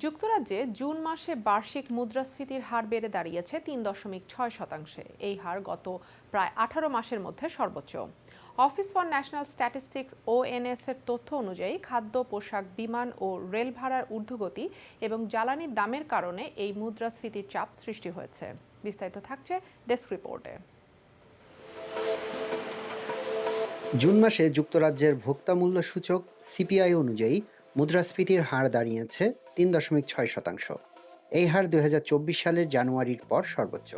যুক্তরাজ্যে জুন মাসে বার্ষিক মুদ্রাস্ফীতির হার বেড়ে দাঁড়িয়েছে তিন দশমিক ছয় শতাংশে। এই হার গত প্রায় আঠারো মাসের মধ্যে সর্বোচ্চ। Office for National Statistics ONS এর তথ্য অনুযায়ী খাদ্য, পোশাক, বিমান ও রেল ভাড়ার ঊর্ধ্বগতি এবং জ্বালানির দামের কারণে এই মুদ্রাস্ফীতির চাপ সৃষ্টি হয়েছে। বিস্তারিত থাকছে ডেস্ক রিপোর্টে। জুন মাসে যুক্তরাজ্যের ভোক্তা মূল্য সূচক সিপিআই অনুযায়ী মুদ্রাস্ফীতির হার দাঁড়িয়েছে তিন দশমিক ছয় শতাংশ। এই হার দু হাজার চব্বিশ সালের জানুয়ারির পর সর্বোচ্চ।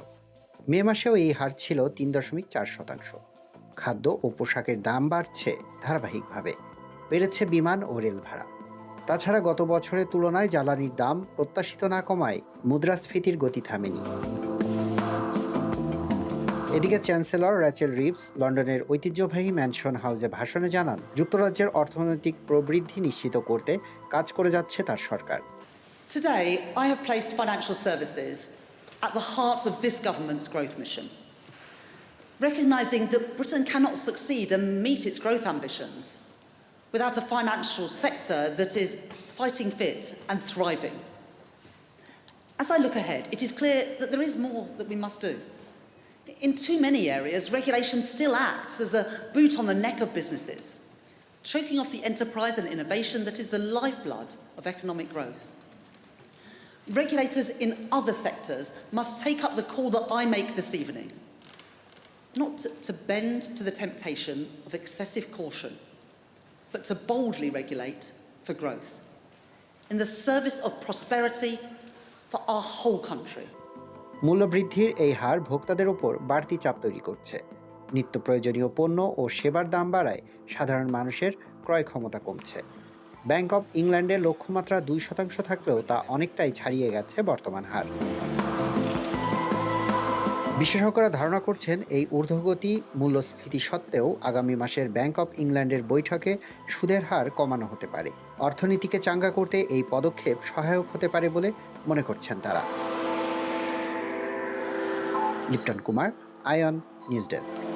মে মাসেও এই হার ছিল তিন দশমিক চার শতাংশ। খাদ্য ও পোশাকের দাম বাড়ছে ধারাবাহিকভাবে। বেড়েছে বিমান ও রেল ভাড়া। তাছাড়া গত বছরের তুলনায় জ্বালানির দাম প্রত্যাশিত না কমায় মুদ্রাস্ফীতির গতি থামেনি। এদিকে চ্যান্সেলর র্যাচেল রিভস লন্ডনের ঐতিহ্যবাহী ম্যানশন হাউসে ভাষণে জানান যুক্তরাজ্যের অর্থনৈতিক প্রবৃদ্ধি নিশ্চিত করতে কাজ করে যাচ্ছে তার সরকার Today, I have placed financial services at the heart of this government's growth mission, recognising that Britain cannot succeed and meet its growth ambitions without a financial sector that is fighting fit and thriving. As I look ahead, it is clear that there is more that we must do. In too many areas, regulation still acts as a boot on the neck of businesses, choking off the enterprise and innovation that is the lifeblood of economic growth. Regulators in other sectors must take up the call that I make this evening, not to, bend to the temptation of excessive caution, but to boldly regulate for growth, in the service of prosperity for our whole country. মূল্যবৃদ্ধির এই হার ভোক্তাদের ওপর বাড়তি চাপ তৈরি করছে। নিত্য প্রয়োজনীয় পণ্য ও সেবার দাম বাড়ায় সাধারণ মানুষের ক্রয় ক্ষমতা কমছে। ব্যাংক অব ইংল্যান্ডের লক্ষ্যমাত্রা দুই শতাংশ থাকলেও তা অনেকটাই ছাড়িয়ে গেছে বর্তমান হার। বিশেষজ্ঞরা ধারণা করছেন, এই ঊর্ধ্বগতি মূল্যস্ফীতি সত্ত্বেও আগামী মাসের ব্যাংক অব ইংল্যান্ডের বৈঠকে সুদের হার কমানো হতে পারে। অর্থনীতিকে চাঙ্গা করতে এই পদক্ষেপ সহায়ক হতে পারে বলে মনে করছেন তারা। Lipton Kumar Ayon news desk.